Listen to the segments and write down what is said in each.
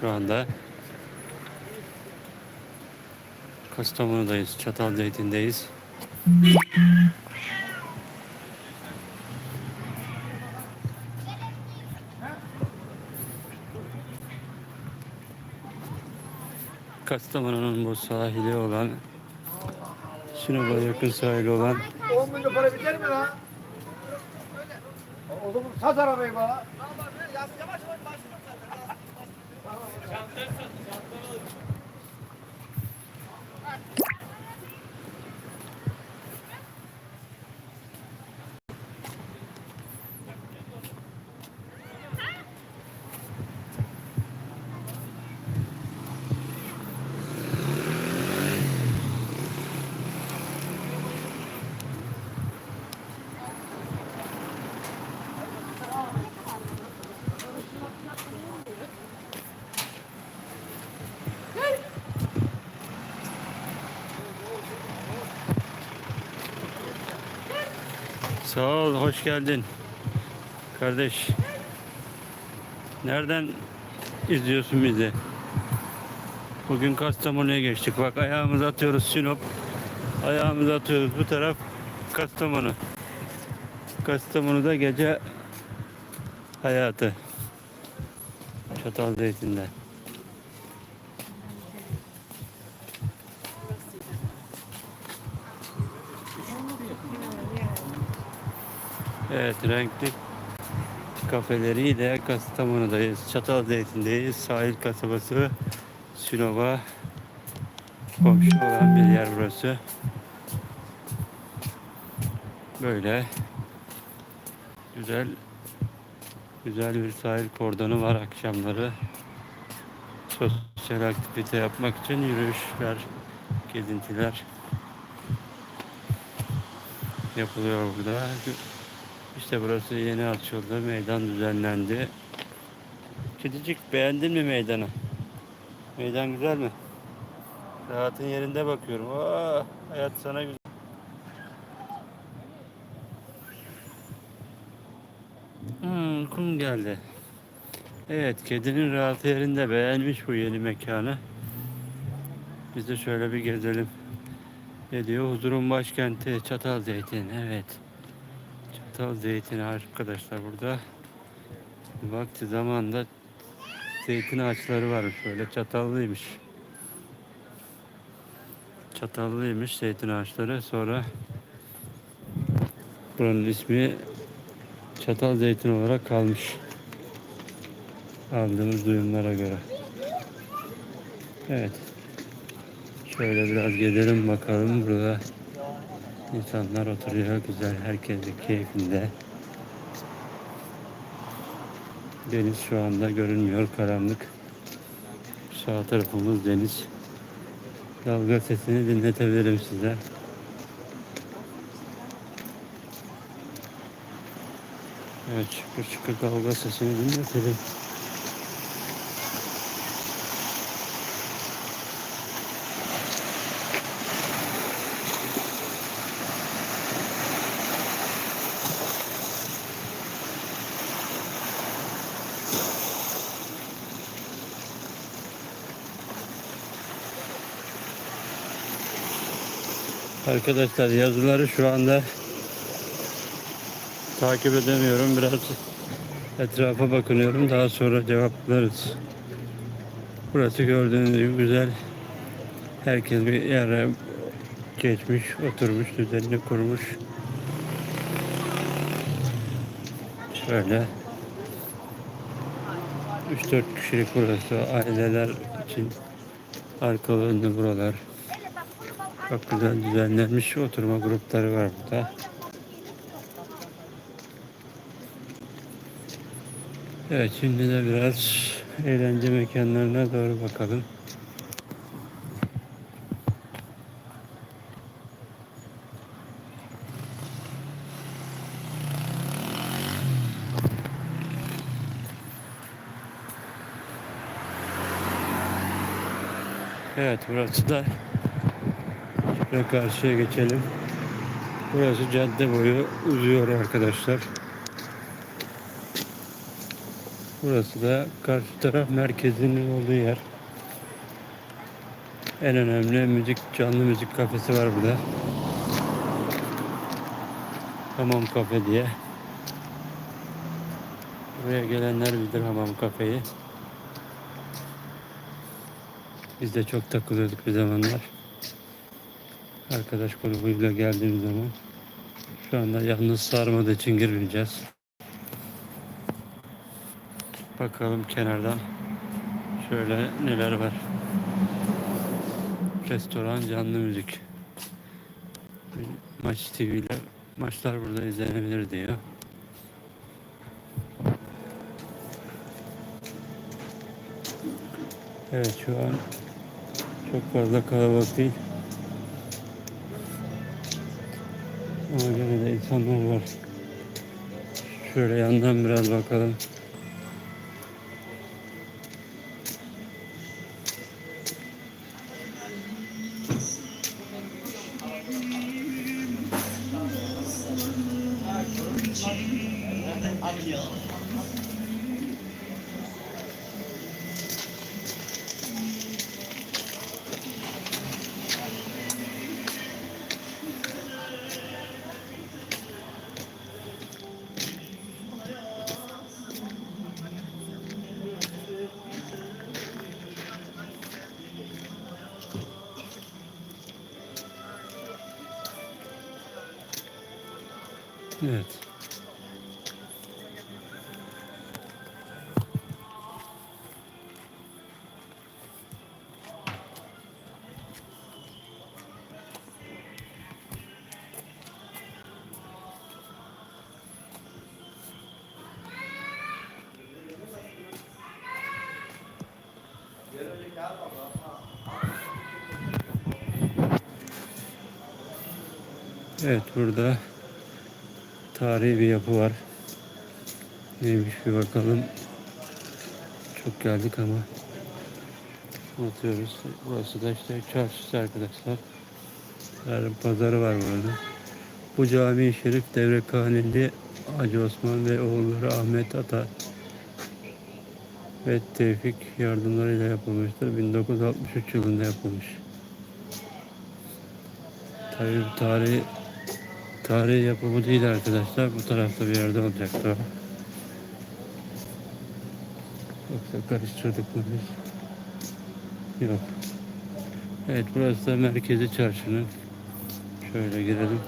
Şu anda Kastamonu'dayız. Çatalzeytin'deyiz. Kastamonu'nun bu sahili olan Sinop'a yakın sahili olan 10 milyon para biter mi lan? O zaman sat arabayı bana. Come to Sağ ol, hoş geldin. Kardeş. Nereden izliyorsun bizi? Bugün Kastamonu'ya geçtik. Bak ayağımızı atıyoruz Sinop. Ayağımızı atıyoruz bu taraf Kastamonu. Kastamonu'da gece hayatı. Çatalzeytin'de. Evet renkli kafeleriyle Kastamonu'dayız. Çatalzeytin'deyiz. Sahil kasabası Sinop'a komşu olan bir yer burası. Böyle güzel güzel bir sahil kordonu var akşamları. Sosyal aktivite yapmak için yürüyüşler, gezintiler yapılıyor burada. İşte burası yeni açıldı. Meydan düzenlendi. Kedicik beğendin mi meydanı? Meydan güzel mi? Rahatın yerinde bakıyorum. Aa, hayat sana güzel. Hmm, kum geldi. Evet, kedinin rahatı yerinde beğenmiş bu yeni mekanı. Biz de şöyle bir gezelim. Ne diyor? Huzurun başkenti Çatalzeytin. Evet. Çatal zeytin arkadaşlar burada. Vakti zamanda zeytin ağaçları varmış böyle çatallıymış. Çatallıymış zeytin ağaçları. Sonra buranın ismi çatal zeytin olarak kalmış. Aldığımız duyumlara göre. Evet. Şöyle biraz gezelim bakalım burada. İnsanlar oturuyor güzel, herkes de keyfinde. Deniz şu anda görünmüyor, karanlık. Sağ tarafımız deniz. Dalga sesini dinletebilirim size. Evet, şıkır şıkır dalga sesini dinletelim. Arkadaşlar yazıları şu anda takip edemiyorum. Biraz etrafa bakınıyorum. Daha sonra cevaplarız. Burası gördüğünüz gibi güzel. Herkes bir yere geçmiş, oturmuş, düzenini kurmuş. Şöyle 3-4 kişilik burası. Aileler için arkalı önlü buralar. Çok güzel düzenlenmiş oturma grupları var burada. Evet şimdi de biraz eğlence mekanlarına doğru bakalım. Evet burası da şöyle karşıya geçelim. Burası cadde boyu uzuyor arkadaşlar. Burası da karşı taraf merkezinin olduğu yer. En önemli müzik, canlı müzik kafesi var burada. Hamam Kafe diye. Buraya gelenler bilir Hamam Kafe'yi. Biz de çok takılıyorduk bir zamanlar. Arkadaş grubuyla geldiğimiz zaman. Şu anda yalnız sarmadığı için girmeyeceğiz. Bakalım kenardan şöyle neler var. Restoran canlı müzik. Maç TV ile maçlar burada izlenebilir diyor. Evet şu an çok fazla kalabalık değil. Ama gene de insanlar var. Şöyle yandan biraz bakalım. Evet. Evet burada tarihi bir yapı var. Neymiş bir bakalım. Çok geldik ama unutuyoruz. Burası da işte çarşısı arkadaşlar. Yarın pazarı var burada. Bu cami şerif Devrekhaneli Hacı Osman ve oğulları Ahmet Ata ve Tevfik yardımlarıyla yapılmıştır. 1963 yılında yapılmış. Tabii tarihi Tarihi yapımı değil arkadaşlar. Bu tarafta bir yerde olacaktı o. Yoksa karıştırdık mı biz? Yok. Evet burası da merkezi çarşının. Şöyle girelim.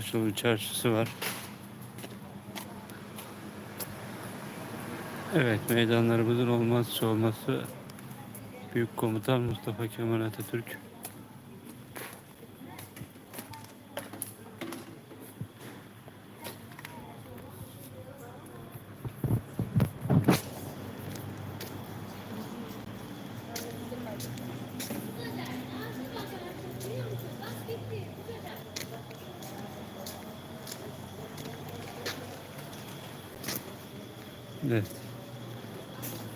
Işıl bir çarşısı var. Evet, meydanlarımızın olmazsa olması Büyük Komutan Mustafa Kemal Atatürk. Evet.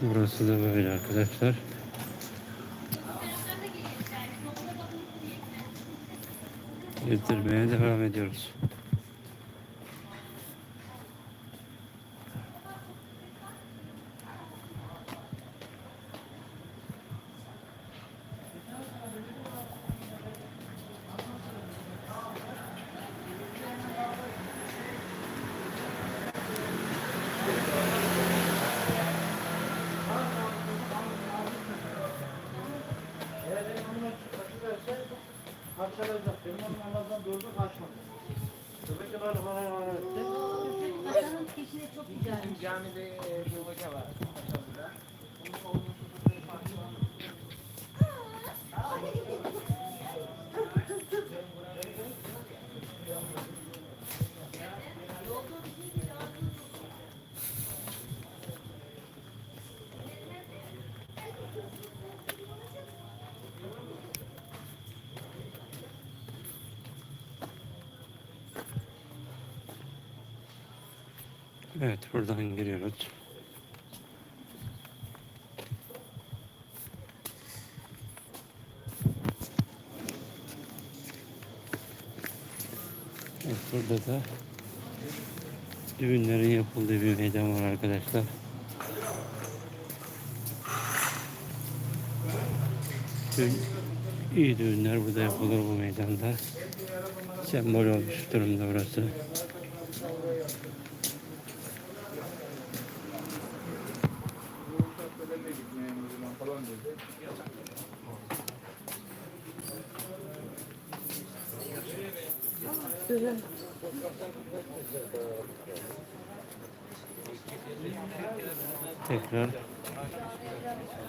Burası da böyle arkadaşlar. Gezdirmeye devam ediyoruz. Çok güzel. Bizim camide bir hoca var. Aşağıda. Buradan giriyoruz. Evet, burada da düğünlerin yapıldığı bir meydan var arkadaşlar. Dün iyi düğünler burada yapılır bu meydanda. Sembol olmuş durumda burası. Tekrar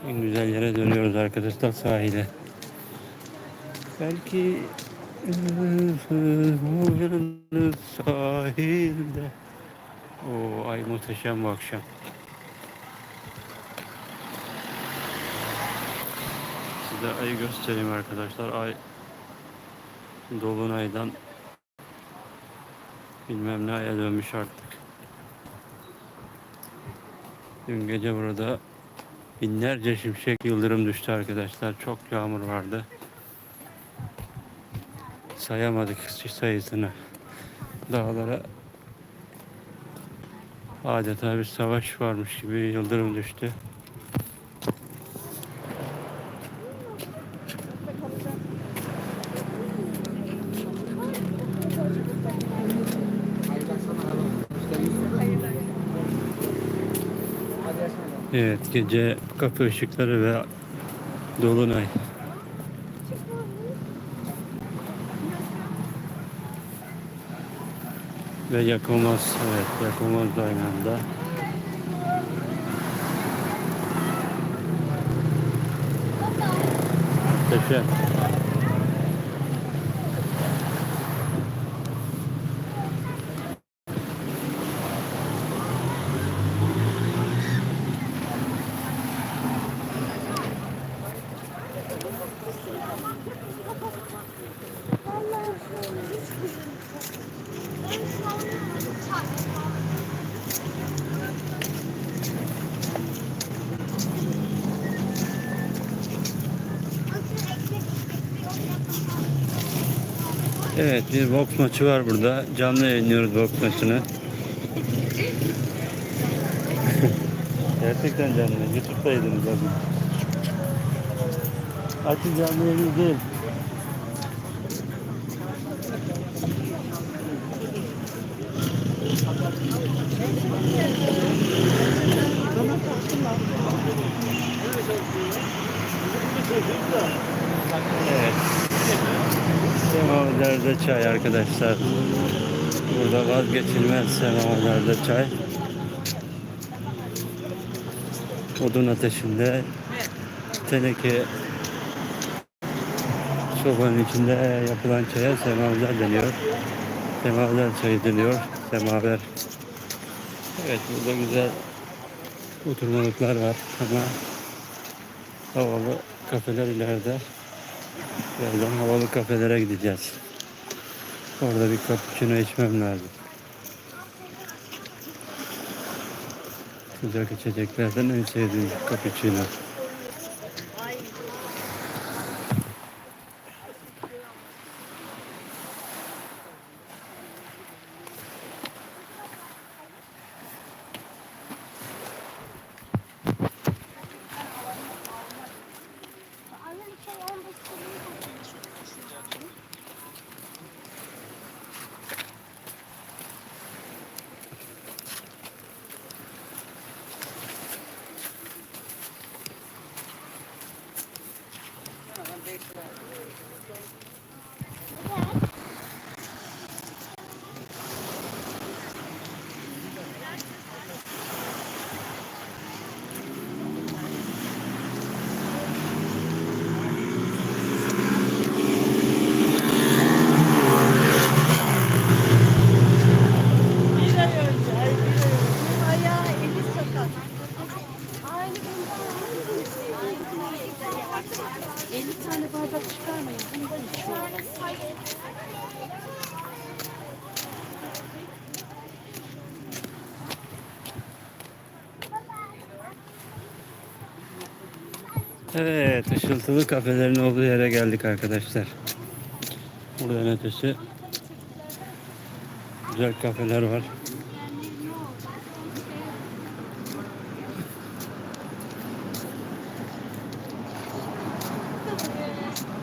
en güzel yere dönüyoruz arkadaşlar sahile. Belki uyanır sahilde. O ay muhteşem bu akşam. Size ayı göstereyim arkadaşlar. Ay dolunaydan bilmem ne aya dönmüş artık. Dün gece burada binlerce şimşek yıldırım düştü arkadaşlar. Çok yağmur vardı. Sayamadık sayısını. Dağlara adeta bir savaş varmış gibi yıldırım düştü. Evet gece kapı ışıkları ve dolunay. Ve yakılmaz, evet yakılmaz aynı anda. Muhteşem. Evet bir boks maçı var burada. Canlı yayınlıyoruz boks maçını. Gerçekten canlı. Youtube'daydınız abi. Açın canlı yayını değil. Evet. Semaverlerde çay arkadaşlar. Burada vazgeçilmez semaverlerde çay. Odun ateşinde teneke sobanın içinde yapılan çaya semaver deniyor. Semaver çayı deniyor. Semaver. Evet burada güzel oturmalıklar var ama havalı kafeler ileride. Birazdan havalı kafelere gideceğiz. Orada bir cappuccino içmem lazım. Sıcak içeceklerden en sevdiğim cappuccino. Bir ay önce, ay bir ay önce ayağı eli sakat. Aynı bundan 50 tane bardak çıkarmayın. Bundan içiyorlar. Evet, ışıltılı kafelerin olduğu yere geldik arkadaşlar. Buradan ötesi Güzel kafeler var. Bir sene tek bir tane borcu var. Böyle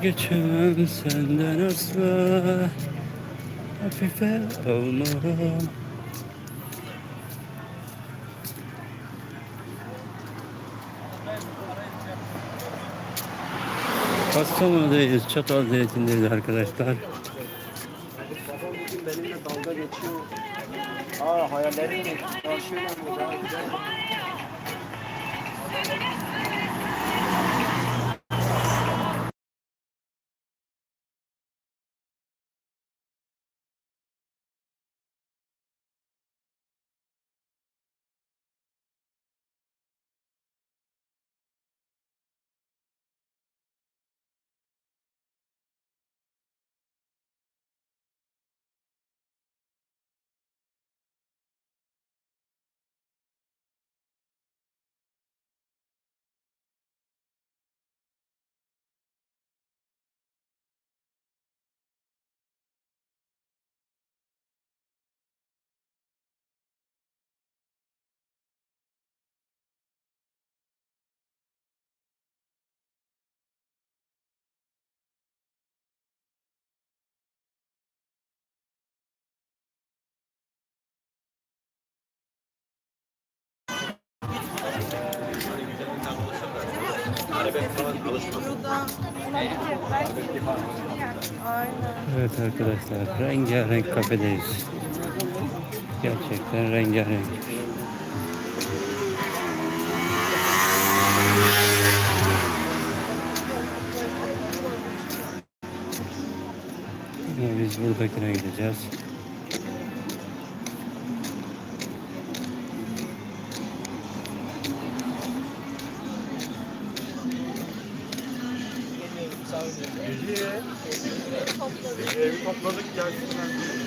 vazgeçemem senden asla Hafife almam Kastamonu'dayız, Çatal Zeytin'deyiz arkadaşlar. Babam bugün benimle dalga geçiyor. Aa hayallerimle yaşıyorlar mı? Evet arkadaşlar, rengarenk kafedeyiz. Gerçekten rengarenk. Yine biz buradakine gideceğiz. Topladık gelsin.